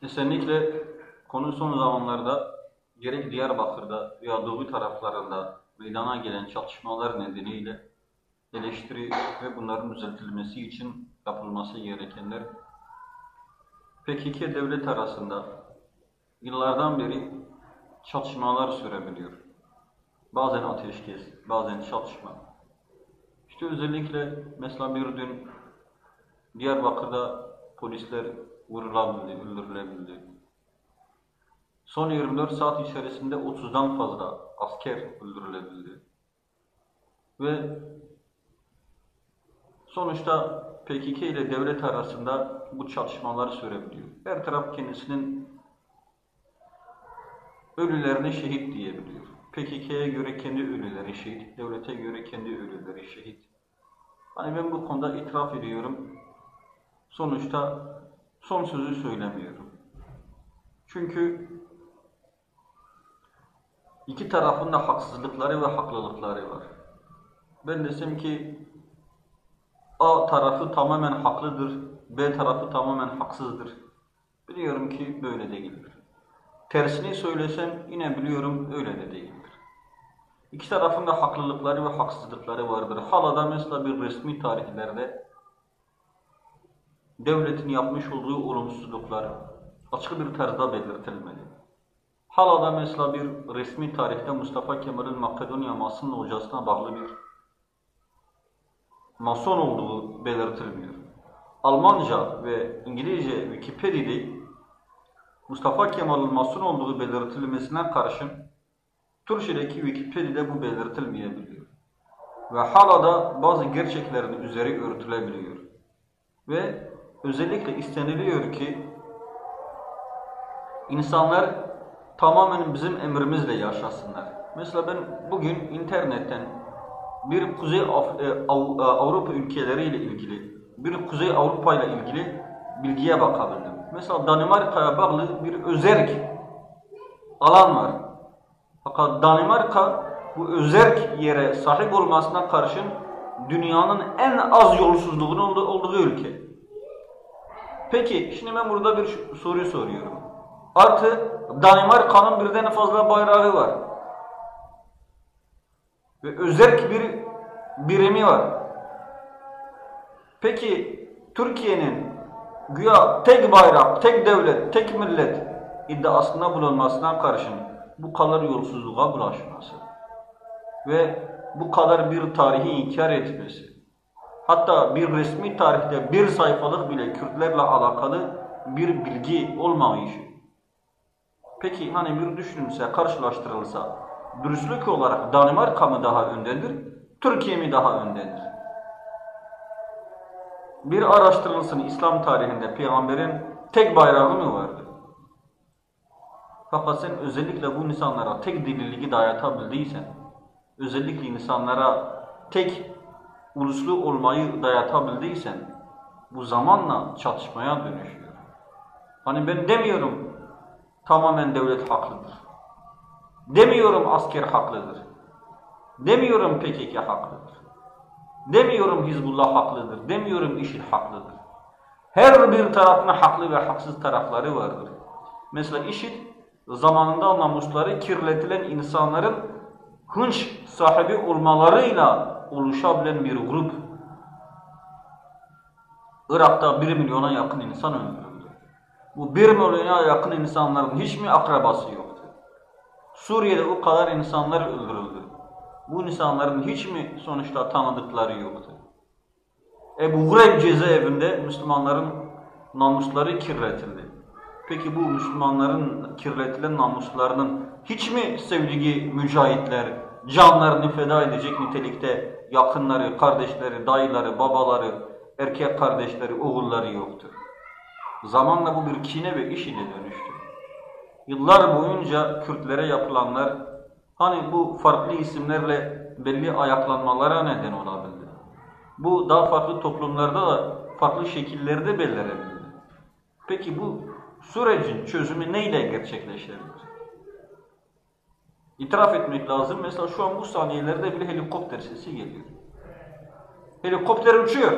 Kesinlikle konu son zamanlarda gerek Diyarbakır'da veya Doğu taraflarında meydana gelen çatışmalar nedeniyle eleştiri ve bunların düzeltilmesi için yapılması gerekenler PKK devlet arasında yıllardan beri çatışmalar sürebiliyor. Bazen ateşkes, bazen çatışma. İşte özellikle mesela bir dün Diyarbakır'da polisler vurulabildi, öldürülebildi. Son 24 saat içerisinde 30'dan fazla asker öldürülebildi. Ve sonuçta PKK ile devlet arasında bu çatışmalar sürebiliyor. Her taraf kendisinin ölülerine şehit diyebiliyor. PKK'ya göre kendi ölüleri şehit, devlete göre kendi ölüleri şehit. Hani ben bu konuda itiraf ediyorum. Sonuçta son sözü söylemiyorum. Çünkü iki tarafın da haksızlıkları ve haklılıkları var. Ben desem ki A tarafı tamamen haklıdır, B tarafı tamamen haksızdır. Biliyorum ki böyle değildir. Tersini söylesem yine biliyorum öyle de değildir. İki tarafın da haklılıkları ve haksızlıkları vardır. Hala da mesela bir resmi tarihlerde devletin yapmış olduğu olumsuzluklar açık bir tarzda belirtilmeli. Hala da mesela bir resmi tarihte Mustafa Kemal'in Makedonya Mas'ın hocasına bağlı bir Mason olduğu belirtilmiyor. Almanca ve İngilizce Wikipedia'da Mustafa Kemal'in Mason olduğu belirtilmesine karşın Türkçedeki Wikipedia'da bu belirtilmeyebiliyor. Ve hala da bazı gerçeklerin üzeri örtülebiliyor. Ve özellikle isteniliyor ki insanlar tamamen bizim emrimizle yaşasınlar. Mesela ben bugün internetten bir Kuzey e, Av Avrupa ülkeleriyle ilgili, bir Kuzey Avrupa ile ilgili bilgiye bakabildim. Mesela Danimarka'ya bağlı bir özerk alan var. Fakat Danimarka bu özerk yere sahip olmasına karşın dünyanın en az yolsuzluğunun olduğu ülke. Peki şimdi ben burada bir soruyu soruyorum. Artı Danimarka'nın birden fazla bayrağı var. Ve özerk bir birimi var. Peki Türkiye'nin güya tek bayrak, tek devlet, tek millet iddiasında bulunmasına karşın bu kadar yolsuzluğa bulaşması ve bu kadar bir tarihi inkar etmesi, hatta bir resmi tarihte bir sayfalık bile Kürtlerle alakalı bir bilgi olmamayışı. Peki hani bir düşünülse, karşılaştırılsa, dürüstlük olarak Danimarka mı daha öndedir, Türkiye mi daha öndedir? Bir araştırılsın İslam tarihinde peygamberin tek bayrağı mı vardı? Fakat sen özellikle bu insanlara tek dililiği dayatabildiysen, özellikle insanlara tek uluslu olmayı dayatabildiysen, bu zamanla çatışmaya dönüşüyor. Hani ben demiyorum tamamen devlet haklıdır. Demiyorum asker haklıdır. Demiyorum PKK haklıdır. Demiyorum Hizbullah haklıdır. Demiyorum IŞİD haklıdır. Her bir tarafın haklı ve haksız tarafları vardır. Mesela IŞİD zamanında namusları kirletilen insanların hınç sahibi olmalarıyla oluşabilen bir grup. Irak'ta bir milyona yakın insan öldürüldü. Bu bir milyona yakın insanların hiç mi akrabası yoktu? Suriye'de o kadar insanlar öldürüldü. Bu insanların hiç mi sonuçta tanıdıkları yoktu? Ebu Gureyb cezaevinde Müslümanların namusları kirletildi. Peki bu Müslümanların kirletilen namuslarının hiç mi sevdiği mücahitler canlarını feda edecek nitelikte yakınları, kardeşleri, dayıları, babaları, erkek kardeşleri, oğulları yoktur? Zamanla bu bir kine ve iş ile dönüştü. Yıllar boyunca Kürtlere yapılanlar hani bu farklı isimlerle belli ayaklanmalara neden olabildi. Bu daha farklı toplumlarda da farklı şekillerde belirebildi. Peki bu sürecin çözümü neyle gerçekleşebilir? İtiraf etmek lazım. Mesela şu an bu saniyelerde bir helikopter sesi geliyor. Helikopter uçuyor.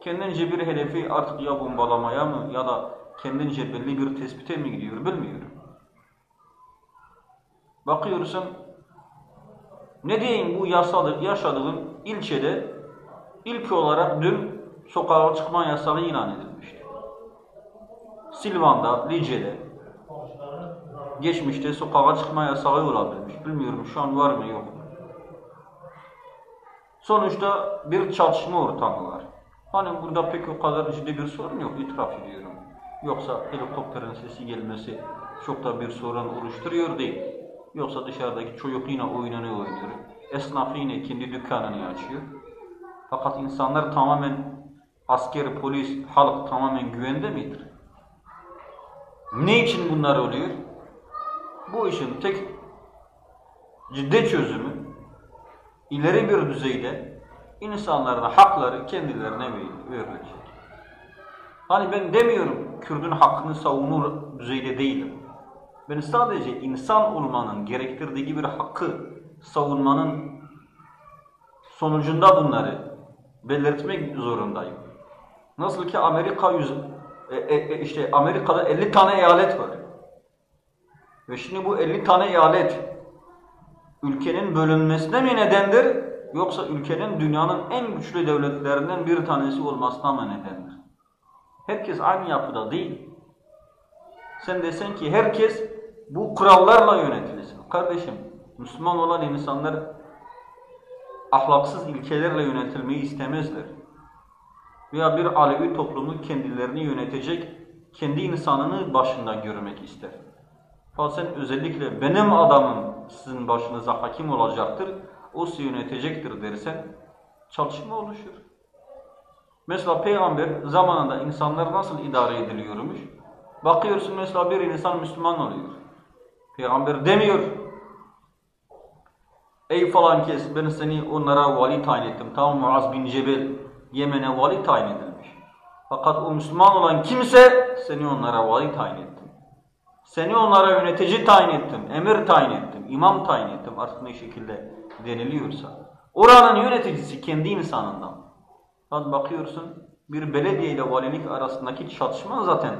Kendince bir hedefi artık ya bombalamaya mı ya da kendince belli bir tespite mi gidiyor bilmiyorum. Bakıyorsun ne diyeyim bu yasalı, yaşadığım ilçede ilk olarak dün sokağa çıkma yasağı ilan edilmişti. Silvan'da, Lice'de geçmişte sokağa çıkma yasağı olabilmiş. Bilmiyorum şu an var mı yok mu. Sonuçta bir çatışma ortamı var. Hani burada pek o kadar ciddi bir sorun yok, itiraf ediyorum. Yoksa helikopterin sesi gelmesi çok da bir sorun oluşturuyor değil. Yoksa dışarıdaki çocuk yine oyununu oynuyor. Esnaf yine kendi dükkanını açıyor. Fakat insanlar tamamen asker, polis, halk tamamen güvende midir? Ne için bunlar oluyor? Bu işin tek ciddi çözümü ileri bir düzeyde insanların hakları kendilerine verilecek. Hani ben demiyorum Kürdün hakkını savunur düzeyde değilim. Ben sadece insan olmanın gerektirdiği bir hakkı savunmanın sonucunda bunları belirtmek zorundayım. Nasıl ki Amerika yüz, e, e, e işte Amerika'da 50 tane eyalet var. Ve şimdi bu 50 tane eyalet ülkenin bölünmesine mi nedendir yoksa ülkenin dünyanın en güçlü devletlerinden bir tanesi olmasına mı nedendir? Herkes aynı yapıda değil. Sen desen ki herkes bu kurallarla yönetilsin. Kardeşim, Müslüman olan insanlar ahlaksız ilkelerle yönetilmeyi istemezler. Veya bir Alevi toplumu kendilerini yönetecek, kendi insanını başında görmek ister. Fakat sen özellikle benim adamım sizin başınıza hakim olacaktır, o sizi yönetecektir dersen çalışma oluşur. Mesela peygamber zamanında insanlar nasıl idare ediliyormuş? Bakıyorsun mesela bir insan Müslüman oluyor. Peygamber demiyor. Ey falan kes ben seni onlara vali tayin ettim. Tamam Muaz bin Cebel Yemen'e vali tayin edilmiş. Fakat o Müslüman olan kimse seni onlara vali tayin ettim. Seni onlara yönetici tayin ettim, emir tayin ettim, imam tayin ettim artık ne şekilde deniliyorsa. Oranın yöneticisi kendi insanından. Bak bakıyorsun bir belediye ile valilik arasındaki çatışma zaten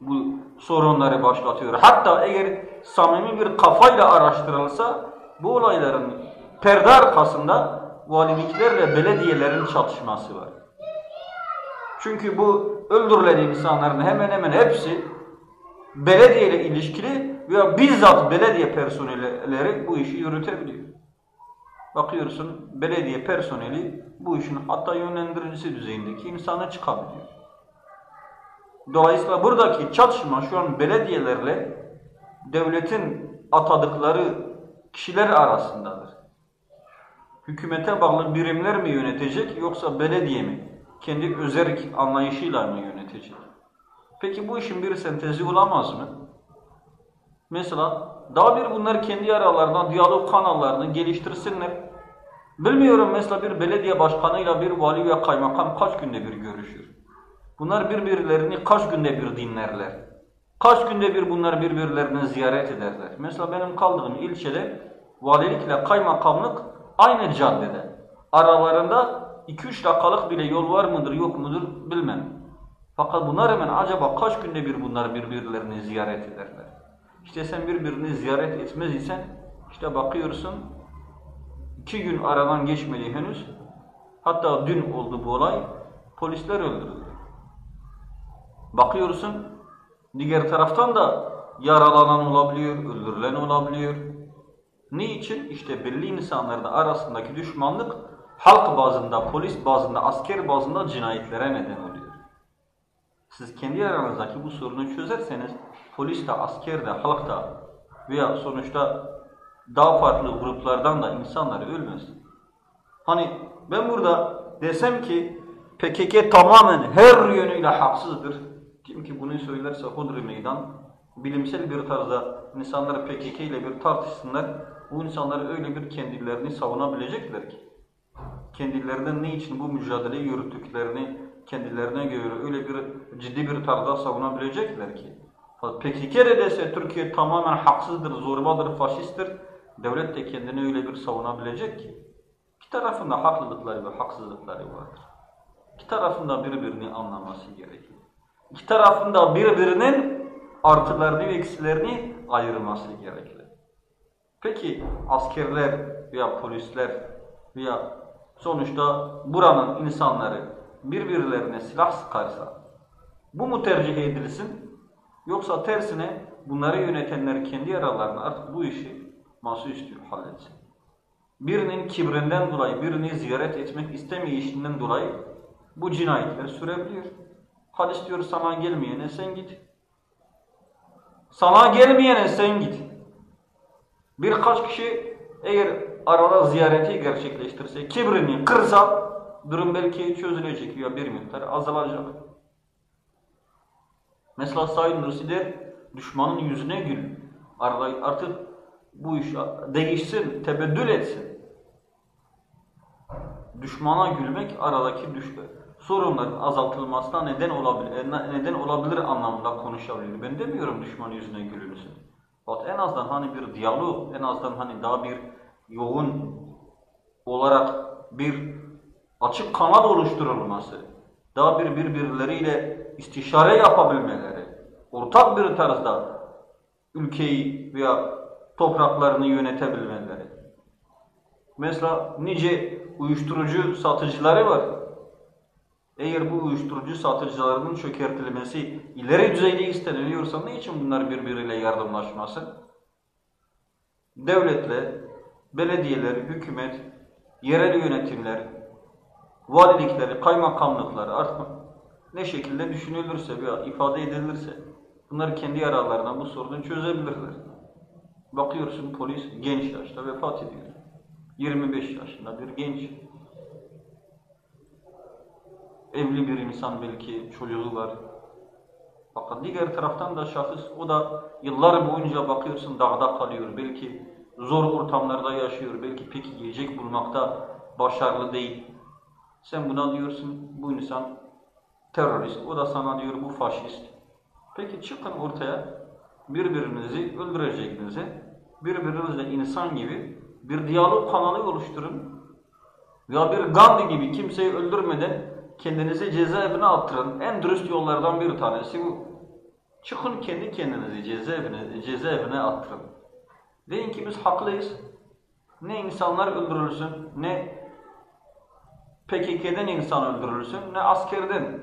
bu sorunları başlatıyor. Hatta eğer samimi bir kafayla araştırılsa bu olayların perde arkasında valiliklerle belediyelerin çatışması var. Çünkü bu öldürülen insanların hemen hemen hepsi belediye ile ilişkili veya bizzat belediye personelleri bu işi yürütebiliyor. Bakıyorsun belediye personeli bu işin hatta yönlendiricisi düzeyindeki insana çıkabiliyor. Dolayısıyla buradaki çatışma şu an belediyelerle devletin atadıkları kişiler arasındadır. Hükümete bağlı birimler mi yönetecek yoksa belediye mi? Kendi özerk anlayışıyla mı yönetecek? Peki bu işin bir sentezi olamaz mı? Mesela daha bir bunlar kendi aralarında diyalog kanallarını geliştirsinler. Bilmiyorum mesela bir belediye başkanıyla bir vali ve kaymakam kaç günde bir görüşür? Bunlar birbirlerini kaç günde bir dinlerler? Kaç günde bir bunlar birbirlerini ziyaret ederler? Mesela benim kaldığım ilçede valilikle kaymakamlık aynı caddede. Aralarında 2-3 dakikalık bile yol var mıdır yok mudur bilmem. Fakat buna rağmen acaba kaç günde bir bunlar birbirlerini ziyaret ederler? İşte sen birbirini ziyaret etmez isen işte bakıyorsun iki gün aradan geçmedi henüz. Hatta dün oldu bu olay. Polisler öldürüldü. Bakıyorsun diğer taraftan da yaralanan olabiliyor, öldürülen olabiliyor. Niçin? İşte belli insanların arasındaki düşmanlık halk bazında, polis bazında, asker bazında cinayetlere neden oluyor. Siz kendi aranızdaki bu sorunu çözerseniz polis de, asker de, halk da veya sonuçta daha farklı gruplardan da insanlar ölmez. Hani ben burada desem ki PKK tamamen her yönüyle haksızdır. Kim ki bunu söylerse Hudri meydan bilimsel bir tarzda insanlar PKK ile bir tartışsınlar. Bu insanlar öyle bir kendilerini savunabilecekler ki. Kendilerinden ne için bu mücadeleyi yürüttüklerini kendilerine göre öyle bir ciddi bir tarzda savunabilecekler ki. PKK dese Türkiye tamamen haksızdır, zorbadır, faşisttir. Devlet de kendini öyle bir savunabilecek ki. İki tarafında haklılıkları ve haksızlıkları vardır. İki tarafında birbirini anlaması gerekir. iki tarafında birbirinin artılarını ve eksilerini ayırması gerekli. Peki askerler veya polisler veya sonuçta buranın insanları birbirlerine silah sıkarsa bu mu tercih edilsin? Yoksa tersine bunları yönetenler kendi aralarında artık bu işi masaüstü halletsin. Birinin kibrinden dolayı, birini ziyaret etmek istemeyişinden dolayı bu cinayetler sürebiliyor. Hadis diyor sana gelmeyene sen git. Sana gelmeyene sen git. Birkaç kişi eğer arada ziyareti gerçekleştirse, kibrini kırsa durum belki çözülecek ya bir miktar azalacak. Mesela Said Nursi der, düşmanın yüzüne gül. Artık bu iş değişsin, tebeddül etsin. Düşmana gülmek aradaki düş sorunların azaltılmasına neden olabilir, neden olabilir anlamında konuşabilir. Ben demiyorum düşman yüzüne gülünsün. Fakat en azından hani bir diyalog, en azından hani daha bir yoğun olarak bir açık kanal oluşturulması, daha bir birbirleriyle istişare yapabilmeleri, ortak bir tarzda ülkeyi veya topraklarını yönetebilmeleri. Mesela nice uyuşturucu satıcıları var. Eğer bu uyuşturucu satıcılarının çökertilmesi ileri düzeyde isteniliyorsa ne için bunlar birbiriyle yardımlaşmasın? Devletle, belediyeler, hükümet, yerel yönetimler, valilikleri, kaymakamlıkları artık ne şekilde düşünülürse veya ifade edilirse bunlar kendi aralarına bu sorunu çözebilirler. Bakıyorsun polis genç yaşta vefat ediyor. 25 yaşında bir genç. Evli bir insan belki çocuğu var. Fakat diğer taraftan da şahıs o da yıllar boyunca bakıyorsun dağda kalıyor. Belki zor ortamlarda yaşıyor. Belki pek yiyecek bulmakta başarılı değil. Sen buna diyorsun bu insan terörist. O da sana diyor bu faşist. Peki çıkın ortaya birbirinizi öldüreceğinizi birbirinizle insan gibi bir diyalog kanalı oluşturun. Ya bir Gandhi gibi kimseyi öldürmeden kendinizi cezaevine attırın. En dürüst yollardan bir tanesi bu. Çıkın kendi kendinizi cezaevine, cezaevine attırın. Deyin ki biz haklıyız. Ne insanlar öldürülsün, ne PKK'den insan öldürülsün, ne askerden,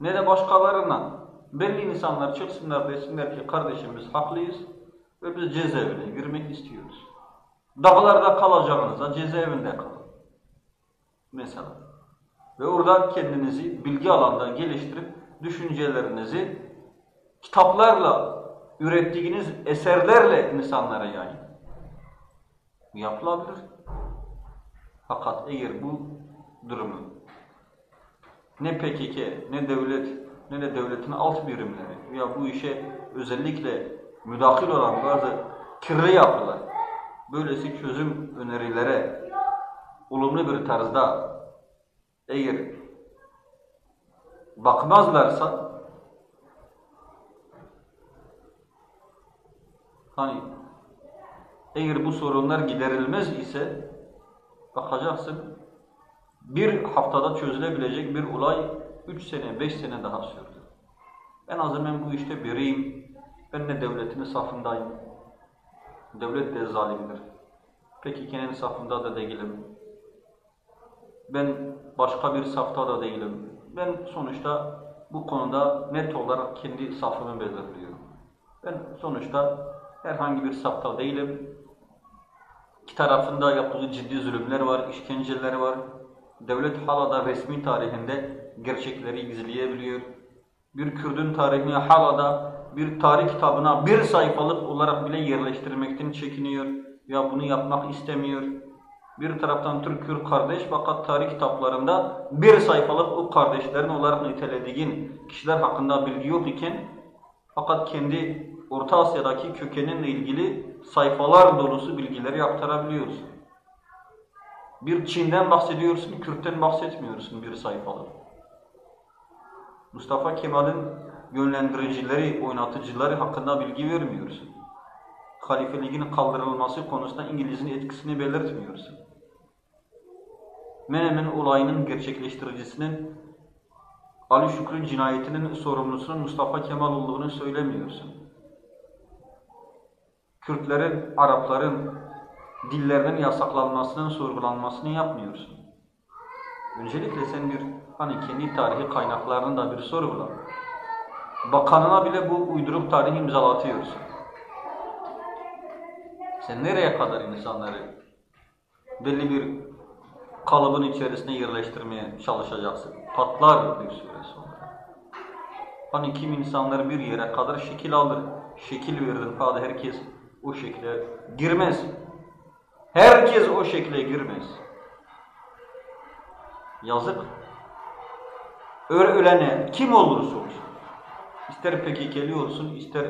ne de başkalarından. Belli insanlar çıksınlar desinler ki kardeşim biz haklıyız ve biz cezaevine girmek istiyoruz. Dağlarda kalacağınıza cezaevinde kalın. Mesela. Ve orada kendinizi bilgi alanda geliştirip düşüncelerinizi kitaplarla, ürettiğiniz eserlerle insanlara yayın. Yapılabilir. Fakat eğer bu durumu ne PKK, ne devlet, ne de devletin alt birimleri ya bu işe özellikle müdahil olan bazı kirli yapılar böylesi çözüm önerilere olumlu bir tarzda eğer bakmazlarsa hani eğer bu sorunlar giderilmez ise bakacaksın bir haftada çözülebilecek bir olay üç sene, beş sene daha sürdü. En azından bu işte biriyim. Ben de devletin safındayım. Devlet de zalimdir. Peki kendi safında da değilim. Ben başka bir safta da değilim. Ben sonuçta bu konuda net olarak kendi safımı belirliyorum. Ben sonuçta herhangi bir safta değilim. İki tarafında yaptığı ciddi zulümler var, işkenceler var. Devlet hala da resmi tarihinde gerçekleri gizleyebiliyor. Bir Kürdün tarihini hala da bir tarih kitabına bir sayfalık olarak bile yerleştirmekten çekiniyor ya bunu yapmak istemiyor. Bir taraftan Türk-Kürt kardeş fakat tarih kitaplarında bir sayfalık o kardeşlerin olarak nitelediğin kişiler hakkında bilgi yok iken fakat kendi Orta Asya'daki kökeninle ilgili sayfalar dolusu bilgileri aktarabiliyorsun. Bir Çin'den bahsediyorsun, Kürt'ten bahsetmiyorsun bir sayfalık. Mustafa Kemal'in yönlendiricileri, oynatıcıları hakkında bilgi vermiyorsun. Halifeliğin kaldırılması konusunda İngiliz'in etkisini belirtmiyorsun. Menemen olayının gerçekleştiricisinin Ali Şükrü cinayetinin sorumlusunun Mustafa Kemal olduğunu söylemiyorsun. Kürtlerin, Arapların dillerinin yasaklanmasının sorgulanmasını yapmıyorsun. Öncelikle sen bir hani kendi tarihi kaynaklarını da bir sorgula. Bakanına bile bu uyduruk tarihi imzalatıyorsun. Sen nereye kadar insanları belli bir kalıbın içerisine yerleştirmeye çalışacaksın? Patlar bir süre sonra. Hani kim insanlar bir yere kadar şekil alır, şekil verir falan herkes o şekle girmez. Herkes o şekle girmez. Yazık. Ölene kim olursa olsun. İster PKK'li olsun, ister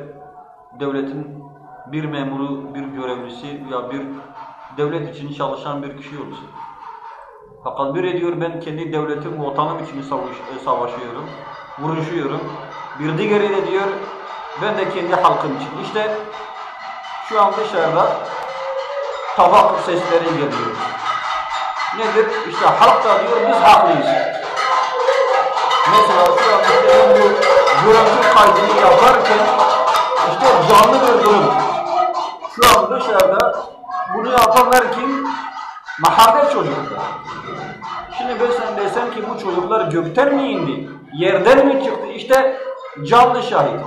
devletin bir memuru, bir görevlisi ya bir devlet için çalışan bir kişi olsun. Fakat bir ediyor ben kendi devletim, vatanım için savaş, e, savaşıyorum, vuruşuyorum. Bir diğeri de diyor ben de kendi halkım için. İşte şu an dışarıda tabak sesleri geliyor. Nedir? İşte halk da diyor biz haklıyız. Mesela şu an işte bu görüntü kaydını yaparken işte canlı bir durum. Şu an dışarıda bunu yapanlar kim? Mahalle çocuklar. Şimdi ben sen desem ki bu çocuklar gökten mi indi? Yerden mi çıktı? İşte canlı şahit.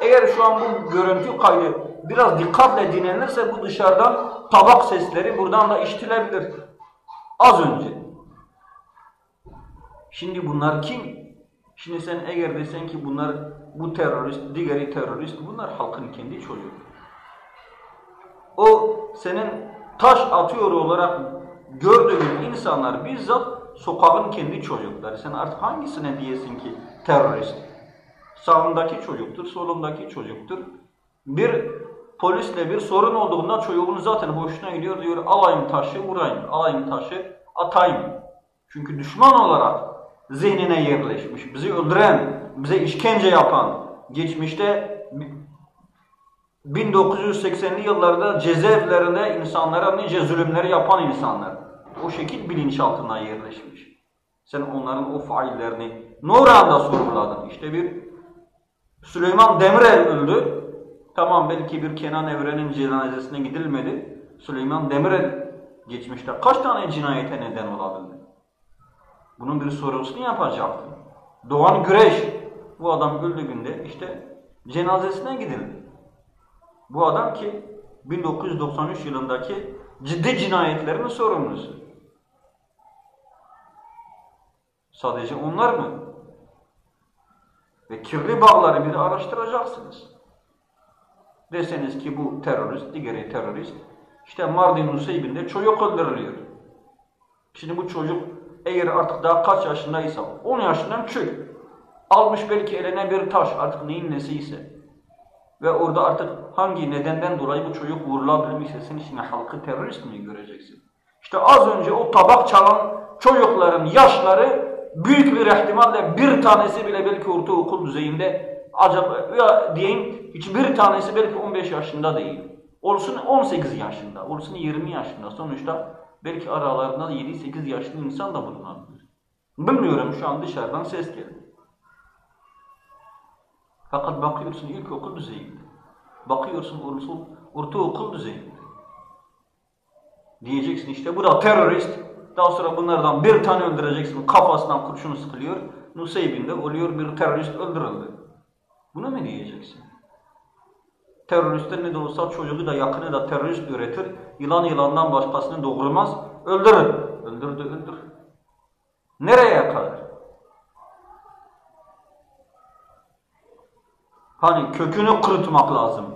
Eğer şu an bu görüntü kaydı biraz dikkatle dinlenirse bu dışarıdan tabak sesleri buradan da işitilebilir. Az önce. Şimdi bunlar kim? Şimdi sen eğer desen ki bunlar bu terörist, diğeri terörist, bunlar halkın kendi çocuğu. O senin taş atıyor olarak gördüğün insanlar bizzat sokağın kendi çocukları. Sen artık hangisine diyesin ki terörist? Sağındaki çocuktur, solundaki çocuktur. Bir polisle bir sorun olduğunda çocuğun zaten hoşuna gidiyor diyor alayım taşı vurayım, alayım taşı atayım. Çünkü düşman olarak zihnine yerleşmiş. Bizi öldüren, bize işkence yapan, geçmişte 1980'li yıllarda cezaevlerinde insanlara nice zulümleri yapan insanlar. O şekil bilinçaltına yerleşmiş. Sen onların o faillerini ne oranda sorguladın? İşte bir Süleyman Demirel öldü. Tamam belki bir Kenan Evren'in cenazesine gidilmedi. Süleyman Demirel geçmişte kaç tane cinayete neden olabildi? Bunun bir sorusunu yapacaktın. Doğan Güreş, bu adam öldüğünde işte cenazesine gidildi. Bu adam ki 1993 yılındaki ciddi cinayetlerin sorumlusu. Sadece onlar mı? Ve kirli bağları bir araştıracaksınız. Deseniz ki bu terörist, diğeri terörist. İşte Mardin Nusaybin'de çocuk öldürülüyor. Şimdi bu çocuk eğer artık daha kaç yaşındaysa 10 yaşından çök. Almış belki eline bir taş artık neyin nesiyse. Ve orada artık hangi nedenden dolayı bu çocuk vurulabilmişse sen şimdi halkı terörist mi göreceksin? İşte az önce o tabak çalan çocukların yaşları büyük bir ihtimalle bir tanesi bile belki ortaokul düzeyinde acaba ya diyeyim hiçbir tanesi belki 15 yaşında değil. Olsun 18 yaşında, olsun 20 yaşında. Sonuçta belki aralarında 7-8 yaşlı insan da bulunabilir. Bilmiyorum şu an dışarıdan ses geldi. Fakat bakıyorsun ilkokul düzeyinde. Bakıyorsun ortaokul, ortaokul düzeyinde. Diyeceksin işte bu da terörist. Daha sonra bunlardan bir tane öldüreceksin. Kafasından kurşunu sıkılıyor. Nusaybin'de oluyor bir terörist öldürüldü. Buna mı diyeceksin? Teröristler ne de olsa çocuğu da yakını da terörist üretir. Yılan yılandan başkasını doğurmaz. Öldürür. Öldürdü öldür. Nereye kadar? Hani kökünü kurutmak lazım.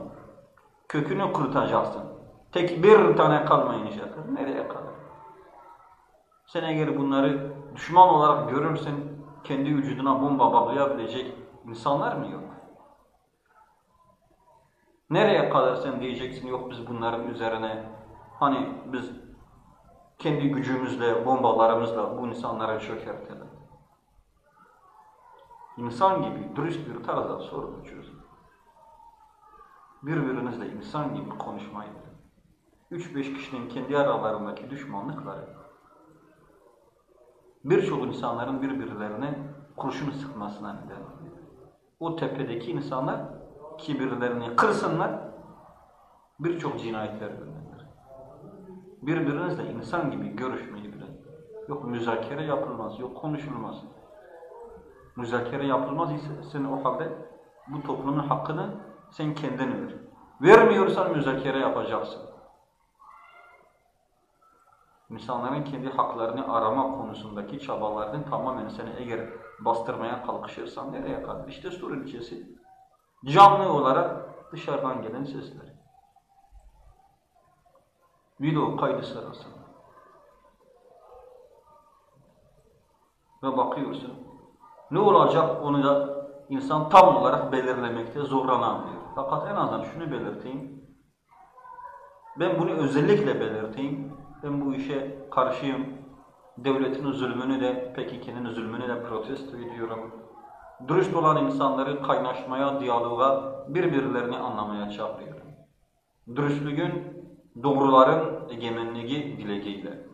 Kökünü kurutacaksın. Tek bir tane kalmayacak. Nereye kadar? Sen eğer bunları düşman olarak görürsen kendi vücuduna bomba bağlayabilecek insanlar mı yok? Nereye kadar sen diyeceksin yok biz bunların üzerine hani biz kendi gücümüzle, bombalarımızla bu insanları çökertelim. İnsan gibi, dürüst bir tarzda sorunu çözün. Birbirinizle insan gibi konuşmayın. Üç beş kişinin kendi aralarındaki düşmanlıkları birçok insanların birbirlerine kurşunu sıkmasına neden. O tepedeki insanlar kibirlerini kırsınlar, birçok cinayetler önlenir. Birbirinizle insan gibi görüşmeyi bile. Yok müzakere yapılmaz, yok konuşulmaz. Müzakere yapılmaz ise sen o halde bu toplumun hakkını sen kendin ver. Vermiyorsan müzakere yapacaksın. İnsanların kendi haklarını arama konusundaki çabalarını tamamen seni eğer bastırmaya kalkışırsan nereye kadar? İşte sur ilçesi canlı olarak dışarıdan gelen sesler. Video kaydı sırasında. Ve bakıyorsun. Ne olacak onu da insan tam olarak belirlemekte zorlanamıyor. Fakat en azından şunu belirteyim. Ben bunu özellikle belirteyim. Ben bu işe karşıyım. Devletin zulmünü de, PKK'nın zulmünü de protesto ediyorum. Dürüst olan insanları kaynaşmaya, diyaloğa, birbirlerini anlamaya çağırıyorum. Dürüstlüğün, doğruların egemenliği dileğiyle.